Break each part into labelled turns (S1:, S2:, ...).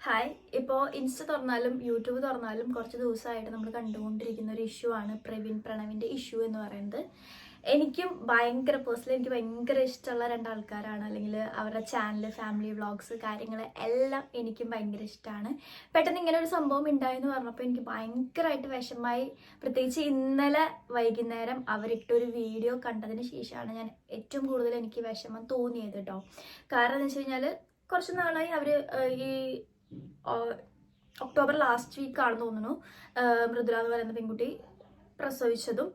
S1: Hi ഇപ്പോൾ insta തുറന്നാലും YouTube തുറന്നാലും കുറച്ച് ദിവസമായിട്ട് നമ്മൾ കണ്ടുകൊണ്ടിരിക്കുന്ന ഒരു ഇഷ്യൂ ആണ് പ്രവീൺ പ്രണവിന്റെ ഇഷ്യൂ എന്ന് പറയുന്നത്. എനിക്കും ഭയങ്കര പേഴ്സണലി എനിക്ക് ഭയങ്കര ഇഷ്ടമുള്ള രണ്ടാൾക്കാരാണ്. അല്ലെങ്കിൽ അവരുടെ ചാനൽ ഫാമിലി വ്ളോഗ്സ് കാര്യങ്ങൾ എല്ലാം എനിക്കും ഭയങ്കര ഇഷ്ടമാണ്. പെട്ടെന്ന് ഇങ്ങനെ ഒരു സംഭവം ഉണ്ടായെന്ന് പറഞ്ഞപ്പോൾ എനിക്ക് ഭയങ്കരമായിട്ട് വിഷമമായി. പ്രത്യേകിച്ച് ഇന്നലെ വൈകുന്നേരം അവരിട്ടൊരു വീഡിയോ കണ്ടതിന് ശേഷമാണ് ഞാൻ ഏറ്റവും കൂടുതൽ എനിക്ക് വിഷമം തോന്നിയത് കേട്ടോ കാരണം എന്ന് വെച്ച് കഴിഞ്ഞാൽ കുറച്ച് നാളായി അവർ ഈ ഒക്ടോബർ ലാസ്റ്റ് വീക്ക് ആണെന്ന് തോന്നുന്നു. മൃദുല എന്ന് പറയുന്ന പെൺകുട്ടി പ്രസവിച്ചതും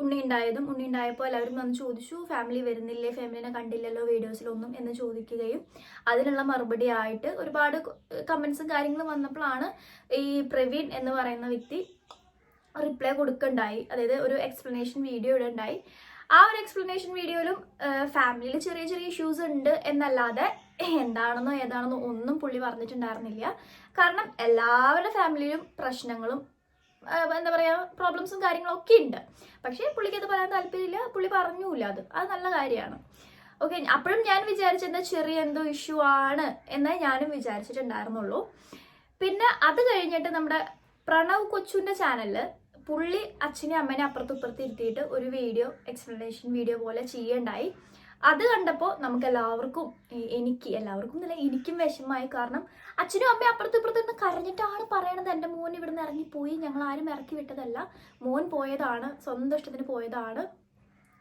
S1: ഉണ്ണി ഉണ്ടായതും ഉണ്ണി ഉണ്ടായപ്പോൾ എല്ലാവരും വന്ന് ചോദിച്ചു ഫാമിലി വരുന്നില്ലേ? ഫാമിലിനെ കണ്ടില്ലല്ലോ വീഡിയോസിലൊന്നും എന്ന് ചോദിക്കുകയും അതിനുള്ള മറുപടി ആയിട്ട് ഒരുപാട് കമൻസും കാര്യങ്ങളും വന്നപ്പോഴാണ് ഈ പ്രവീൺ എന്ന് പറയുന്ന വ്യക്തി റിപ്ലൈ കൊടുക്കണ്ടായി. അതായത് ഒരു എക്സ്പ്ലനേഷൻ വീഡിയോ ഇടണ്ടായി. ആ ഒരു എക്സ്പ്ലനേഷൻ വീഡിയോയിലും ഫാമിലിയിൽ ചെറിയ ചെറിയ ഇഷ്യൂസ് ഉണ്ട് എന്നല്ലാതെ എന്താണെന്നോ ഏതാണെന്നോ ഒന്നും പുള്ളി പറഞ്ഞിട്ടുണ്ടായിരുന്നില്ല. കാരണം എല്ലാവരുടെ ഫാമിലിയിലും പ്രശ്നങ്ങളും എന്താ പറയുക പ്രോബ്ലംസും കാര്യങ്ങളും ഒക്കെ ഉണ്ട്. പക്ഷേ പുള്ളിക്ക് അത് പറയാൻ താല്പര്യമില്ല. പുള്ളി പറഞ്ഞൂല അത്. അത് നല്ല കാര്യമാണ്. ഓക്കെ അപ്പോഴും ഞാൻ വിചാരിച്ചത് ചെറിയ എന്തോ ഇഷ്യൂ ആണ് എന്നേ ഞാനും വിചാരിച്ചിട്ടുണ്ടായിരുന്നുള്ളൂ. പിന്നെ അത് കഴിഞ്ഞിട്ട് നമ്മുടെ പ്രണവ് കൊച്ചുവിന്റെ ചാനലിൽ പുള്ളി അച്ഛനെ അമ്മേനെ അപ്പുറത്ത് ഇപ്പുറത്ത് ഇരുത്തിയിട്ട് ഒരു വീഡിയോ എക്സ്പ്ലനേഷൻ വീഡിയോ പോലെ ചെയ്യണ്ടായി. അത് കണ്ടപ്പോൾ നമുക്ക് എല്ലാവർക്കും എനിക്ക് എല്ലാവർക്കും നല്ല എനിക്കും വിഷമമായി. കാരണം അച്ഛനും അമ്മയും അപ്പുറത്ത് ഇപ്പുറത്ത് നിന്ന് കരഞ്ഞിട്ടാണ് പറയണത്. എന്റെ മോൻ ഇവിടുന്ന് ഇറങ്ങിപ്പോയി. ഞങ്ങൾ ആരും ഇറക്കി വിട്ടതല്ല. മോൻ പോയതാണ് സ്വന്തം ഇഷ്ടത്തിന് പോയതാണ്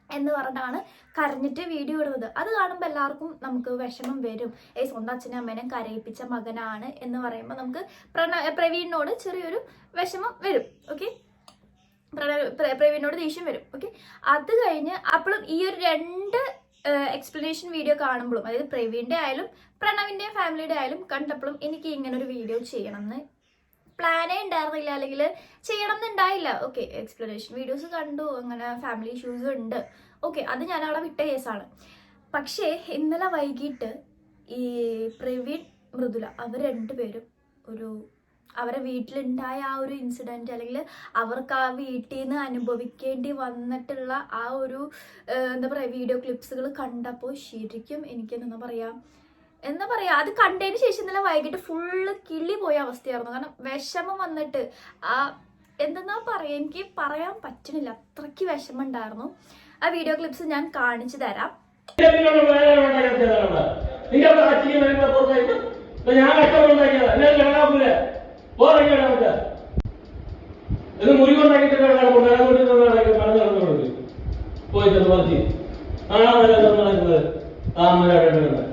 S1: എന്ന് പറഞ്ഞാണ് കരഞ്ഞിട്ട് വീഡിയോ ഇടുന്നത്. അത് കാണുമ്പോൾ എല്ലാവർക്കും നമുക്ക് വിഷമം വരും. ഏ സ്വന്തം അച്ഛനും അമ്മേനെ കരയിപ്പിച്ച മകനാണ് എന്ന് പറയുമ്പോൾ നമുക്ക് പ്രവീണിനോട് ചെറിയൊരു വിഷമം വരും. ഓക്കെ പ്രവീണിനോട് ദേഷ്യം വരും. ഓക്കെ അത് കഴിഞ്ഞ് അപ്പോഴും ഈ ഒരു രണ്ട് എക്സ്പ്ലനേഷൻ വീഡിയോ കാണുമ്പോഴും അതായത് പ്രവീണിന്റെ ആയാലും പ്രണവിന്റെ ഫാമിലിയുടെ ആയാലും കണ്ടപ്പോഴും എനിക്ക് ഇങ്ങനെ ഒരു വീഡിയോ ചെയ്യണം എന്ന് പ്ലാനേ ഉണ്ടായിരുന്നില്ല. അല്ലെങ്കിൽ ചെയ്യണം എന്നുണ്ടായില്ല ഓക്കെ എക്സ്പ്ലനേഷൻ വീഡിയോസ് കണ്ടു. അങ്ങനെ ഫാമിലി ഇഷ്യൂസ് ഉണ്ട്. ഓക്കെ അത് ഞാൻ അവിടെ വിട്ട കേസാണ് പക്ഷേ ഇന്നലെ വൈകിട്ട് ഈ പ്രവീൺ മൃദുല അവർ രണ്ടുപേരും ഒരു അവരെ വീട്ടിലുണ്ടായ ആ ഒരു ഇൻസിഡന്റ് അല്ലെങ്കിൽ അവർക്ക് ആ വീട്ടിൽ നിന്ന് അനുഭവിക്കേണ്ടി വന്നിട്ടുള്ള ആ ഒരു എന്താ പറയുക വീഡിയോ ക്ലിപ്സുകൾ കണ്ടപ്പോൾ ശരിക്കും എനിക്കെന്താ പറയുക എന്താ പറയുക അത് കണ്ടതിന് ശേഷം ഇന്നലെ വൈകിട്ട് ഫുള്ള് കിളി പോയ അവസ്ഥയായിരുന്നു. കാരണം വിഷമം വന്നിട്ട് ആ എന്തെന്നാ പറയുക എനിക്ക് പറയാൻ പറ്റണില്ല. അത്രയ്ക്ക് വിഷമം ഉണ്ടായിരുന്നു. ആ വീഡിയോ ക്ലിപ്സ് ഞാൻ കാണിച്ചു തരാം.
S2: ഞാൻ കഷ്ടപ്പെടുണ്ടാക്കിയതാ നമുക്ക് ഇത് മുറിവുണ്ടാക്കിയിട്ട് കിടക്കുന്നുണ്ട് അതുകൊണ്ട് പറഞ്ഞു നടന്നുകൊണ്ട് പോയിട്ട് പറഞ്ഞു. ആ മല നടക്കുന്നത് ആ മല കിടക്കുന്നത്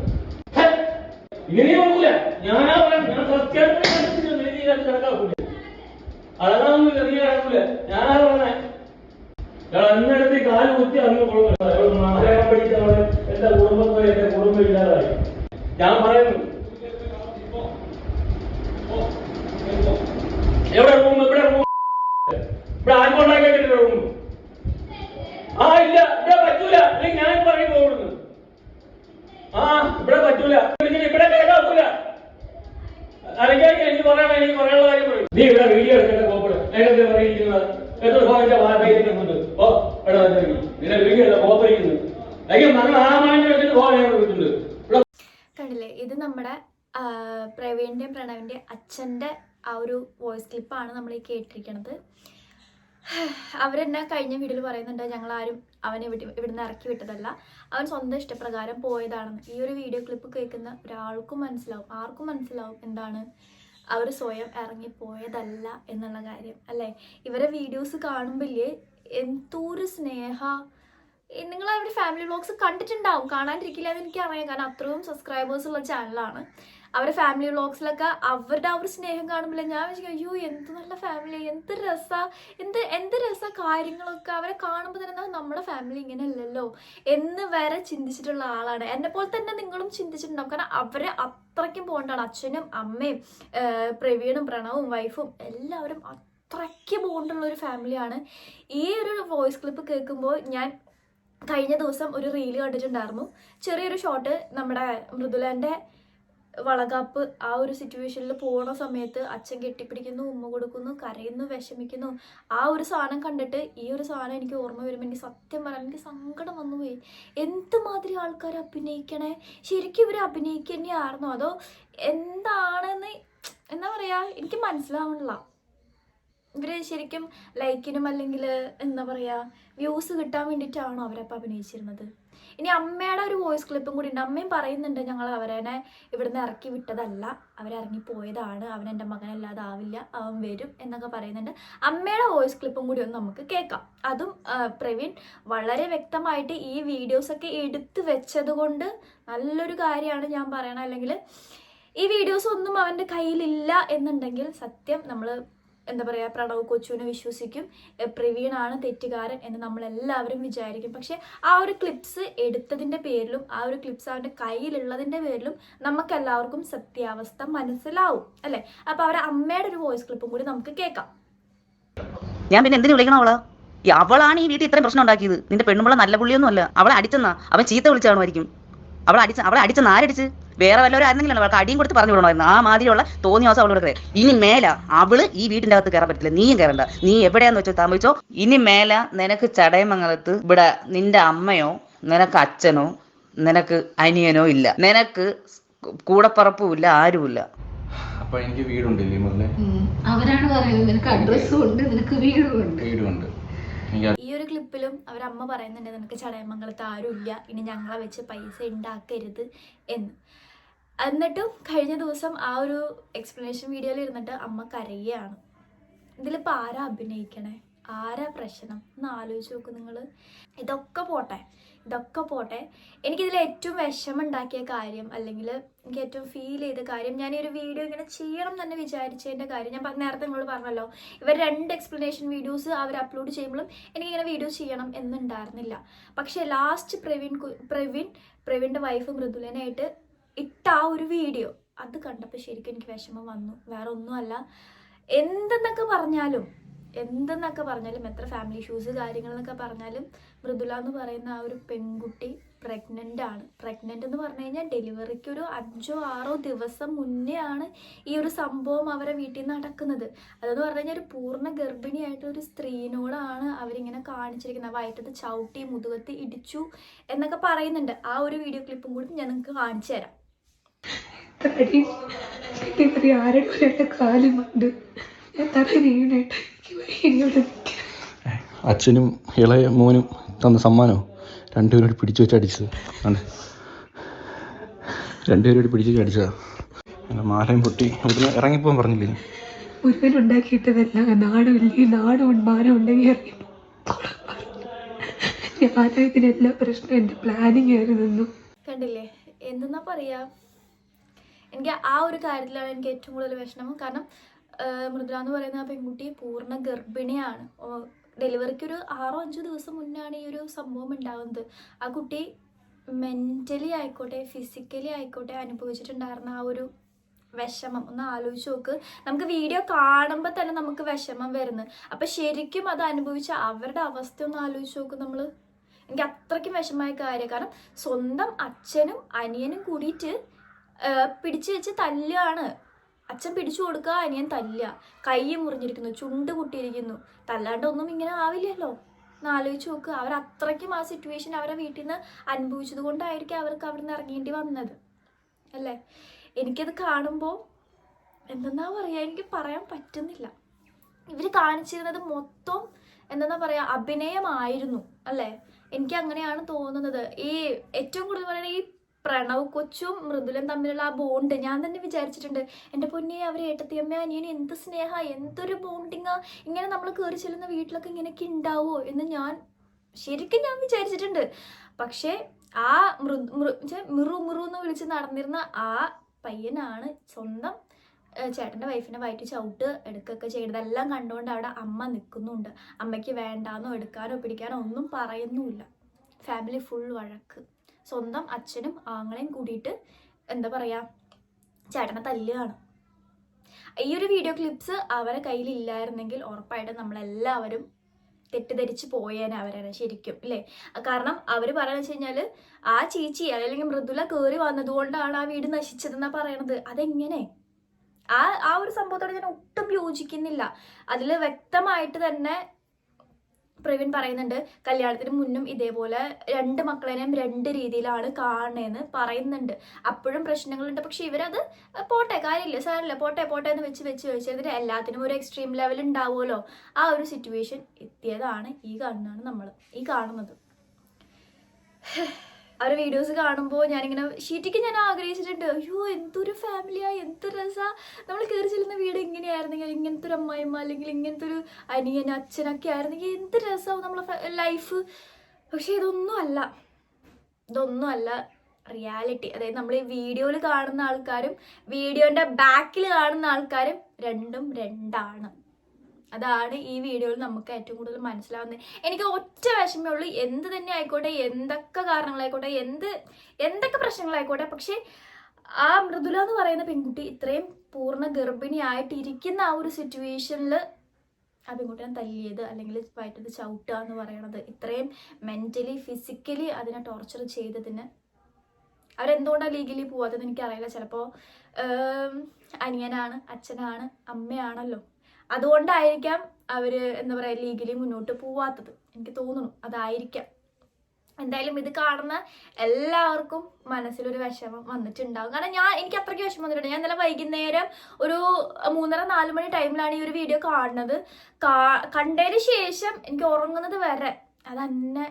S2: ഇങ്ങനെ നോക്കൂല. ഞാനാ പറയാം ഞാൻ സത്യം കിടക്കാപ്പൂല അതൊന്നും നീ കിടക്കൂല ഞാനാ പറഞ്ഞേ. അന്നെടുത്ത് കാൽ കുത്തി അങ്ങ് കൊടുക്കണം മലയാളം എന്റെ കുടുംബം പോയി എന്റെ കുടുംബം ഇല്ലാതായി. ഞാൻ പറയുന്നു ഇവിടെ ആർക്കുണ്ടാക്കിയിട്ടില്ല റൂം ആ ഇല്ല ഇവിടെ പറ്റൂല. അല്ലെങ്കിൽ ഞാൻ പറയും പോകുന്നു. ആ ഇവിടെ പറ്റൂല. ഇവിടെ കിടക്കാക്കൂല അല്ലെങ്കിൽ എനിക്ക് പറയാൻ എനിക്ക് പറയാനുള്ള കാര്യം പറയും. നീ ഇവിടെ വീഡിയോ എടുക്കേണ്ട കോപ്പിട്. നേരത്തെ പറയുന്നത്? എത്ര ഭാഗത്തെ വാർത്തയിട്ടുണ്ട് ഓ ഇവിടെ വന്നിരിക്കും നിന്നെ വീഡിയോ എടുത്ത കോപ്പറിക്കുന്നു അല്ലെങ്കിൽ മകൾ ആ ഞാൻ വിളിച്ചിട്ടുണ്ട്
S1: കണ്ടില്ലേ? ഇത് നമ്മുടെ പ്രവീണിന്റെയും പ്രണവിന്റെയും അച്ഛന്റെ ആ ഒരു വോയിസ് ക്ലിപ്പാണ് നമ്മൾ ഈ കേട്ടിരിക്കണത്. അവരെന്നെ കഴിഞ്ഞ വീഡിയോയിൽ പറയുന്നുണ്ട് ഞങ്ങൾ ആരും അവനെ ഇവിടെ ഇവിടുന്ന് ഇറക്കി വിട്ടതല്ല. അവൻ സ്വന്തം ഇഷ്ടപ്രകാരം പോയതാണെന്ന്. ഈ ഒരു വീഡിയോ ക്ലിപ്പ് കേൾക്കുന്ന ഒരാൾക്കും മനസ്സിലാവും. ആർക്കും മനസ്സിലാവും എന്താണ് അവർ സ്വയം ഇറങ്ങി പോയതല്ല എന്നുള്ള കാര്യം അല്ലേ? ഇവരെ വീഡിയോസ് കാണുമ്പോഴേ എന്തോരു സ്നേഹ. നിങ്ങൾ അവരുടെ ഫാമിലി വ്ളോഗ്സ് കണ്ടിട്ടുണ്ടാവും. കാണാണ്ടിരിക്കില്ല എന്ന് എനിക്ക് അറിയാം കാരണം അത്രയും സബ്സ്ക്രൈബേഴ്സ് ഉള്ള ചാനലാണ് അവരുടെ ഫാമിലി വ്ളോഗ്സിലൊക്കെ അവരുടെ ആ ഒരു സ്നേഹം കാണുമ്പോൾ ഞാൻ വിചാരിക്കും അയ്യോ എന്ത് നല്ല ഫാമിലി എന്ത് രസ എന്ത് എന്ത് രസ കാര്യങ്ങളൊക്കെ അവരെ കാണുമ്പോൾ തന്നെ നമ്മുടെ ഫാമിലി ഇങ്ങനെ അല്ലല്ലോ എന്ന് വരെ ചിന്തിച്ചിട്ടുള്ള ആളാണ്. എന്നെ പോലെ തന്നെ നിങ്ങളും ചിന്തിച്ചിട്ടുണ്ടാവും. കാരണം അവരെ അത്രയ്ക്കും ബോണ്ടാണ് അച്ഛനും അമ്മയും പ്രവീണും പ്രണവും വൈഫും എല്ലാവരും അത്രയ്ക്ക് ബോണ്ടുള്ള ഒരു ഫാമിലിയാണ് ഈ ഒരു വോയിസ് ക്ലിപ്പ് കേൾക്കുമ്പോൾ ഞാൻ കഴിഞ്ഞ ദിവസം ഒരു റീൽ കണ്ടിട്ടുണ്ടായിരുന്നു. ചെറിയൊരു ഷോട്ട് നമ്മുടെ മൃദുലന്റെ വളകാപ്പ് ആ ഒരു സിറ്റുവേഷനിൽ പോണ സമയത്ത് അച്ഛൻ കെട്ടിപ്പിടിക്കുന്നു ഉമ്മ കൊടുക്കുന്നു കരയുന്നു വിഷമിക്കുന്നു. ആ ഒരു സാധനം കണ്ടിട്ട് ഈ ഒരു സാധനം എനിക്ക് ഓർമ്മ വരുമ്പോൾ എനിക്ക് സത്യം പറയാൻ എനിക്ക് സങ്കടം വന്നു വന്നുപോയി എന്തുമാതിരി ആൾക്കാർ അഭിനയിക്കണേ? ശരിക്കും ഇവർ അഭിനയിക്കുക തന്നെയായിരുന്നോ? അതോ എന്താ പറയുക എനിക്ക് മനസ്സിലാവണില്ല ഇവർ ശരിക്കും ലൈക്കിനും അല്ലെങ്കിൽ എന്താ പറയുക വ്യൂസ് കിട്ടാൻ വേണ്ടിയിട്ടാണോ അവരപ്പം അഭിനയിച്ചിരുന്നത്? ഇനി അമ്മയുടെ ഒരു വോയിസ് ക്ലിപ്പും കൂടി ഉണ്ട്. അമ്മയും പറയുന്നുണ്ട് ഞങ്ങൾ അവരനെ ഇവിടുന്ന് ഇറക്കി വിട്ടതല്ല. അവരിറങ്ങി പോയതാണ്. അവൻ എന്റെ മകനല്ലാതെ ആവില്ല. അവൻ വരും എന്നൊക്കെ പറയുന്നുണ്ട്. അമ്മയുടെ വോയിസ് ക്ലിപ്പും കൂടി ഒന്ന് നമുക്ക് കേൾക്കാം. അതും പ്രവീൺ വളരെ വ്യക്തമായിട്ട് ഈ വീഡിയോസൊക്കെ എടുത്തു വെച്ചത് കൊണ്ട് നല്ലൊരു കാര്യമാണ് ഞാൻ പറയണ അല്ലെങ്കിൽ ഈ വീഡിയോസ് ഒന്നും അവന്റെ കയ്യിലില്ല എന്നുണ്ടെങ്കിൽ സത്യം നമ്മൾ എന്താ പറയുക പ്രണവ് കൊച്ചുവിനെ വിശ്വസിക്കും. പ്രവീണാണ് തെറ്റുകാരൻ എന്ന് നമ്മളെല്ലാവരും വിചാരിക്കും. പക്ഷെ ആ ഒരു ക്ലിപ്സ് എടുത്തതിന്റെ പേരിലും ആ ഒരു ക്ലിപ്സ് അവന്റെ കയ്യിലുള്ളതിന്റെ പേരിലും നമുക്കെല്ലാവർക്കും സത്യാവസ്ഥ മനസ്സിലാവും അല്ലേ? അപ്പോൾ അവരുടെ അമ്മയുടെ ഒരു വോയിസ് ക്ലിപ്പും കൂടി നമുക്ക് കേൾക്കാം.
S3: ഞാൻ പിന്നെ എന്തിനു വിളിക്കണം അവളെ? അവളാണ് ഈ വീട്ടിൽ ഇത്രയും പ്രശ്നം ഉണ്ടാക്കിയത്. നിന്റെ പെണ്ണുമ്പള നല്ല പുള്ളിയൊന്നും അല്ല അവളെ അടിച്ചെന്നാ. അവൻ ചീത്ത വിളിച്ചാണോ ആയിരിക്കും അവളെ അടിച്ച അവളെ അടിച്ച ആരടിച്ച്? വേറെ വല്ലവരും ആയിരുന്നെങ്കിലും അവൾക്ക് അടിയും കൊടുത്ത് പറഞ്ഞു വിടണമായിരുന്നു. ആ മാതിരിയുള്ള തോന്നിയ ദിവസം അവളോട് കയറി. ഇനി മേല അവൾ ഈ വീടിന്റെ അകത്ത് കയറാൻ പറ്റില്ല. നീയും കയറണ്ട. നീ എവിടെയാന്ന് വെച്ചോ താമസിച്ചോ? ഇനി മേല നിനക്ക് ചടയമംഗലത്ത് ഇവിടെ നിന്റെ അമ്മയോ നിനക്ക് അച്ഛനോ നിനക്ക് അനിയനോ ഇല്ല. നിനക്ക് കൂടപ്പറപ്പും ഇല്ല ആരുമില്ല.
S4: അപ്പൊ എനിക്ക് വീടുണ്ടില്ലേ മുതലേ.
S5: അവരാണ് പറയുന്നത്. നിനക്ക് അഡ്രസ്സും ഉണ്ട് നിനക്ക് വീടും ഉണ്ട്
S4: വീടുണ്ട് എനിക്ക്
S1: ഈ ഒരു ക്ലിപ്പിലും അവരമ്മ പറയുന്നുണ്ട് നിനക്ക് ചടയമംഗലത്ത് ആരുമില്ല. ഇനി ഞങ്ങളെ വെച്ച് പൈസ ഉണ്ടാക്കരുത് എന്ന്. എന്നിട്ടും കഴിഞ്ഞ ദിവസം ആ ഒരു എക്സ്പ്ലനേഷൻ വീഡിയോയിൽ ഇരുന്നിട്ട് അമ്മ കരയുകയാണ്. ഇതിലിപ്പോൾ ആരാ അഭിനയിക്കണേ? ആരാ പ്രശ്നം? ഒന്ന് ആലോചിച്ച് നോക്ക് നിങ്ങൾ ഇതൊക്കെ പോട്ടെ ഇതൊക്കെ പോട്ടെ. എനിക്കിതിൽ ഏറ്റവും വിഷമുണ്ടാക്കിയ കാര്യം അല്ലെങ്കിൽ എനിക്ക് ഏറ്റവും ഫീൽ ചെയ്ത കാര്യം ഞാൻ ഈ ഒരു വീഡിയോ ഇങ്ങനെ ചെയ്യണം എന്ന് തന്നെ വിചാരിച്ചതിന്റെ കാര്യം ഞാൻ നേരത്തെ നിങ്ങളോട് പറഞ്ഞല്ലോ ഇവർ രണ്ട് എക്സ്പ്ലനേഷൻ വീഡിയോസ് അവർ അപ്ലോഡ് ചെയ്യുമ്പോഴും എനിക്കിങ്ങനെ വീഡിയോ ചെയ്യണം എന്നുണ്ടായിരുന്നില്ല. പക്ഷേ ലാസ്റ്റ് പ്രവീൺ പ്രവീൺ പ്രവീണിന്റെ വൈഫ് മൃദുലനായിട്ട് ഇട്ട ആ ഒരു വീഡിയോ അത് കണ്ടപ്പോൾ ശരിക്കും എനിക്ക് വിഷമം വന്നു. വേറെ ഒന്നുമല്ല. എന്തെന്നൊക്കെ പറഞ്ഞാലും എന്തെന്നൊക്കെ പറഞ്ഞാലും എത്ര ഫാമിലി ഇഷ്യൂസ് കാര്യങ്ങളെന്നൊക്കെ പറഞ്ഞാലും മൃദുല എന്ന് പറയുന്ന ആ ഒരു പെൺകുട്ടി പ്രഗ്നന്റ് ആണ്. പ്രഗ്നന്റ് എന്ന് പറഞ്ഞു കഴിഞ്ഞാൽ ഡെലിവറിക്ക് ഒരു അഞ്ചോ ആറോ ദിവസം മുന്നേ ആണ് ഈ ഒരു സംഭവം അവരെ വീട്ടിൽ നിന്ന് നടക്കുന്നത്. അതെന്ന് പറഞ്ഞു കഴിഞ്ഞാൽ ഒരു പൂർണ ഗർഭിണിയായിട്ടുള്ള ഒരു സ്ത്രീനോടാണ് അവരിങ്ങനെ കാണിച്ചിരിക്കുന്നത്. വയറ്റത്ത് ചവിട്ടി മുതുകത്ത് ഇടിച്ചു എന്നൊക്കെ പറയുന്നുണ്ട്. ആ ഒരു വീഡിയോ ക്ലിപ്പും കൂടി ഞാൻ നിങ്ങൾക്ക് കാണിച്ചു തരാം.
S5: തടി. ഇവർ ആരുടെ കാലുമുണ്ട് ഞാൻ തറ വീണേട്ട് എനിക്ക്
S4: അച്ഛനും ഇളയ മോനും തന്ന സമ്മാനോ രണ്ടുപേരോട് പിടിച്ചു വെച്ച് അടിച്ചത്. ആണ് രണ്ടുപേരോട് പിടിച്ചു വെച്ച് അടിച്ചതാ. മാലയും പൊട്ടി. ഇവിടുന്ന് ഇറങ്ങിപ്പോകാൻ പറഞ്ഞില്ലേ?
S5: മുരുകൻ ഉണ്ടാക്കിയിട്ടതല്ല. നാടുമില്ലേ നാടും മാനം ഉണ്ടെങ്കിൽ ഇറങ്ങി ഞാനാ ഇതിനെല്ലാം പ്രശ്നം എന്റെ പ്ലാനിങ് ആയിരുന്നു.
S1: കണ്ടില്ലേ? എന്തെന്നാ പറയാ? എനിക്ക് ആ ഒരു കാര്യത്തിലാണ് എനിക്ക് ഏറ്റവും കൂടുതൽ വിഷമം. കാരണം മൃദുല എന്ന് പറയുന്ന ആ പെൺകുട്ടി പൂർണ ഗർഭിണിയാണ്. ഡെലിവറിക്ക് ഒരു ആറോ അഞ്ചോ ദിവസം മുന്നാണ് ഈ ഒരു സംഭവം ഉണ്ടാകുന്നത് ആ കുട്ടി മെന്റലി ആയിക്കോട്ടെ ഫിസിക്കലി ആയിക്കോട്ടെ അനുഭവിച്ചിട്ടുണ്ടായിരുന്ന ആ ഒരു വിഷമം. ഒന്ന് ആലോചിച്ച് നോക്ക്. നമുക്ക് വീഡിയോ കാണുമ്പോൾ തന്നെ നമുക്ക് വിഷമം വരുന്നു. അപ്പം ശരിക്കും അത് അനുഭവിച്ച അവരുടെ അവസ്ഥ ഒന്ന് ആലോചിച്ച് നോക്ക് നമ്മൾ എനിക്ക് അത്രയ്ക്കും വിഷമമായ കാര്യം. കാരണം സ്വന്തം അച്ഛനും അനിയനും കൂടിയിട്ട് പിടിച്ചു വെച്ച് തല്ലുകയാണ്. അച്ഛൻ പിടിച്ചു കൊടുക്കുക അനിയൻ തല്ലുക. കൈ മുറിഞ്ഞിരിക്കുന്നു ചുണ്ട് കുട്ടിയിരിക്കുന്നു തല്ലാണ്ടൊന്നും ഇങ്ങനെ ആവില്ലല്ലോ. എന്നാലോചിച്ച് നോക്കുക അവർ അത്രയ്ക്കും ആ സിറ്റുവേഷൻ അവരെ വീട്ടിൽ നിന്ന് അനുഭവിച്ചത് കൊണ്ടായിരിക്കും അവർക്ക് അവിടെ നിന്ന് ഇറങ്ങേണ്ടി വന്നത്. അല്ലേ? എനിക്കത് കാണുമ്പോൾ എന്തെന്നാ പറയുക എനിക്ക് പറയാൻ പറ്റുന്നില്ല. ഇവർ കാണിച്ചിരുന്നത് മൊത്തം എന്തെന്നാ പറയുക അഭിനയമായിരുന്നു. അല്ലേ? എനിക്ക് അങ്ങനെയാണ് തോന്നുന്നത്. ഈ ഏറ്റവും കൂടുതൽ പറയുന്നത് ഈ പ്രണവ് കൊച്ചും മൃദുലും തമ്മിലുള്ള ആ ബോണ്ട് ഞാൻ തന്നെ വിചാരിച്ചിട്ടുണ്ട്. എന്റെ പൊന്നെ അവർ ഏട്ടത്തിയമ്മ അനിയന് എന്ത് സ്നേഹ എന്തൊരു ബോണ്ടിങ്ങാ ഇങ്ങനെ നമ്മൾ കയറി ചെല്ലുന്ന വീട്ടിലൊക്കെ ഇങ്ങനെയൊക്കെ ഉണ്ടാവുമോ എന്ന് ഞാൻ ശരിക്കും ഞാൻ വിചാരിച്ചിട്ടുണ്ട്. പക്ഷേ ആ മൃ മൃ എന്ന് വിളിച്ച് നടന്നിരുന്ന ആ പയ്യനാണ് സ്വന്തം ചേട്ടന്റെ വൈഫിനെ വയറ്റി ചവിട്ട് എടുക്കുകയൊക്കെ ചെയ്തതെല്ലാം കണ്ടുകൊണ്ട് അവിടെ അമ്മ നിൽക്കുന്നുണ്ട്. അമ്മയ്ക്ക് വേണ്ടാന്നോ എടുക്കാനോ പിടിക്കാനോ ഒന്നും പറയുന്നുമില്ല. ഫാമിലി ഫുൾ വഴക്ക്. സ്വന്തം അച്ഛനും ആങ്ങളെയും കൂടിയിട്ട് എന്താ പറയുക ചേട്ടനെ തല്ലുകയാണ് ഈ ഒരു വീഡിയോ ക്ലിപ്സ് അവരെ കയ്യിൽ ഇല്ലായിരുന്നെങ്കിൽ ഉറപ്പായിട്ടും നമ്മളെല്ലാവരും തെറ്റിദ്ധരിച്ച് പോയേനെ അവരാണ് ശരിക്കും അല്ലേ? കാരണം അവർ പറയുന്നത് വെച്ച് കഴിഞ്ഞാൽ ആ ചേച്ചി അല്ലെങ്കിൽ മൃദുല കയറി വന്നതുകൊണ്ടാണ് ആ വീട് നശിച്ചതെന്നാണ് പറയണത്. അതെങ്ങനെ? ആ ആ ഒരു സംഭവത്തോട് ഞാൻ ഒട്ടും യോജിക്കുന്നില്ല. അതിൽ വ്യക്തമായിട്ട് തന്നെ പ്രവീൺ പറയുന്നുണ്ട് കല്യാണത്തിന് മുന്നും ഇതേപോലെ രണ്ട് മക്കളെയും രണ്ട് രീതിയിലാണ് കാണണേന്ന് പറയുന്നുണ്ട്. അപ്പോഴും പ്രശ്നങ്ങളുണ്ട്. പക്ഷെ ഇവരത് പോട്ടെ കാര്യമില്ല സാരമില്ല പോട്ടെ പോട്ടെ എന്ന് വെച്ച് വെച്ച് വെച്ചതിന് എല്ലാത്തിനും ഒരു എക്സ്ട്രീം ലെവൽ ഉണ്ടാവുമല്ലോ. ആ ഒരു സിറ്റുവേഷൻ എത്തിയതാണ് ഈ കാണുന്നതാണ് നമ്മൾ ഈ കാണുന്നത്. അവരുടെ വീഡിയോസ് കാണുമ്പോൾ ഞാനിങ്ങനെ ഷീറ്റിക്ക് ഞാൻ ആഗ്രഹിച്ചിട്ടുണ്ട്. അയ്യോ എന്തൊരു ഫാമിലിയാ എന്ത് രസാ. നമ്മൾ കയറി ചെല്ലുന്ന വീട് ഇങ്ങനെയായിരുന്നെങ്കിൽ ഇങ്ങനത്തെ ഒരു അമ്മായിമ്മ അല്ലെങ്കിൽ ഇങ്ങനത്തെ ഒരു അനിയൻ അച്ഛനൊക്കെ ആയിരുന്നെങ്കിൽ എന്ത് രസമാവും നമ്മളെ ലൈഫ് പക്ഷെ ഇതൊന്നും അല്ല. ഇതൊന്നും അല്ല റിയാലിറ്റി അതായത് നമ്മൾ ഈ വീഡിയോയിൽ കാണുന്ന ആൾക്കാരും വീഡിയോന്റെ ബാക്കിൽ കാണുന്ന ആൾക്കാരും രണ്ടും രണ്ടാണ്. അതാണ് ഈ വീഡിയോയിൽ നമുക്ക് ഏറ്റവും കൂടുതൽ മനസ്സിലാവുന്നത്. എനിക്ക് ഒറ്റ വിഷമേ ഉള്ളൂ. എന്ത് തന്നെ ആയിക്കോട്ടെ എന്തൊക്കെ കാരണങ്ങളായിക്കോട്ടെ എന്ത് എന്തൊക്കെ പ്രശ്നങ്ങളായിക്കോട്ടെ പക്ഷേ ആ മൃദുല എന്ന് പറയുന്ന പെൺകുട്ടി ഇത്രയും പൂർണ ഗർഭിണിയായിട്ടിരിക്കുന്ന ആ ഒരു സിറ്റുവേഷനിൽ ആ പെൺകുട്ടിനെ തല്ലിയത് അല്ലെങ്കിൽ വയറ്റത് ചവിട്ടുക എന്ന് പറയണത് ഇത്രയും മെന്റലി ഫിസിക്കലി അതിനെ ടോർച്ചർ ചെയ്തതിന്. അവരെന്തുകൊണ്ടാണ് ലീഗലി പോവാത്തതെന്ന് എനിക്കറിയില്ല. ചിലപ്പോൾ അനിയനാണ് അച്ഛനാണ് അമ്മയാണല്ലോ. അതുകൊണ്ടായിരിക്കാം അവർ എന്താ പറയാ ലീഗലി മുന്നോട്ട് പോവാത്തത്. എനിക്ക് തോന്നുന്നു അതായിരിക്കാം. എന്തായാലും ഇത് കാണുന്ന എല്ലാവർക്കും മനസ്സിലൊരു വിഷമം വന്നിട്ടുണ്ടാവും. കാരണം ഞാൻ എനിക്ക് അത്രയ്ക്ക് വിഷമം വന്നിട്ടുണ്ട് ഞാൻ ഇന്നലെ വൈകുന്നേരം ഒരു മൂന്നര നാല് മണി ടൈമിലാണ് ഈ ഒരു വീഡിയോ കാണുന്നത്. കണ്ടതിന് ശേഷം എനിക്ക് ഉറങ്ങുന്നത് വരെ അത് തന്നെ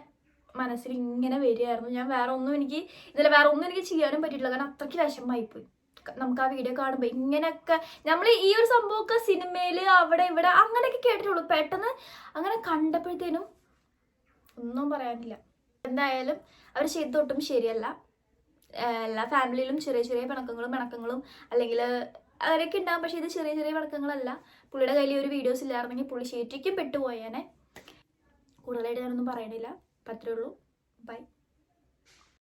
S1: മനസ്സിൽ ഇങ്ങനെ വരികയായിരുന്നു. ഞാൻ വേറെ ഒന്നും എനിക്ക് ഇന്നലെ വേറെ ഒന്നും എനിക്ക് ചെയ്യാനും പറ്റിയിട്ടില്ല. കാരണം അത്രയ്ക്ക് വിഷമമായിപ്പോയി. നമുക്ക് ആ വീഡിയോ കാണുമ്പോൾ ഇങ്ങനെയൊക്കെ നമ്മൾ ഈ ഒരു സംഭവമൊക്കെ സിനിമയിൽ അവിടെ ഇവിടെ അങ്ങനെയൊക്കെ കേട്ടിട്ടുള്ളൂ. പെട്ടെന്ന് അങ്ങനെ കണ്ടപ്പോഴത്തേനും ഒന്നും പറയാനില്ല. എന്തായാലും അവർ ചെയ്തൊട്ടും ശരിയല്ല. എല്ലാ ഫാമിലിയിലും ചെറിയ ചെറിയ പിണക്കങ്ങളും പിണക്കങ്ങളും അല്ലെങ്കിൽ അവരൊക്കെ ഉണ്ടാകും പക്ഷേ ഇത് ചെറിയ ചെറിയ പിണക്കങ്ങളല്ല. പുള്ളിയുടെ കയ്യിൽ ഒരു വീഡിയോസ് ഇല്ലായിരുന്നെങ്കിൽ പുള്ളി ശരിക്കും പെട്ടുപോയേനെ. കൂടുതലായിട്ട് ഞാനൊന്നും പറയണില്ല. പത്രേ ഉള്ളൂ. ബൈ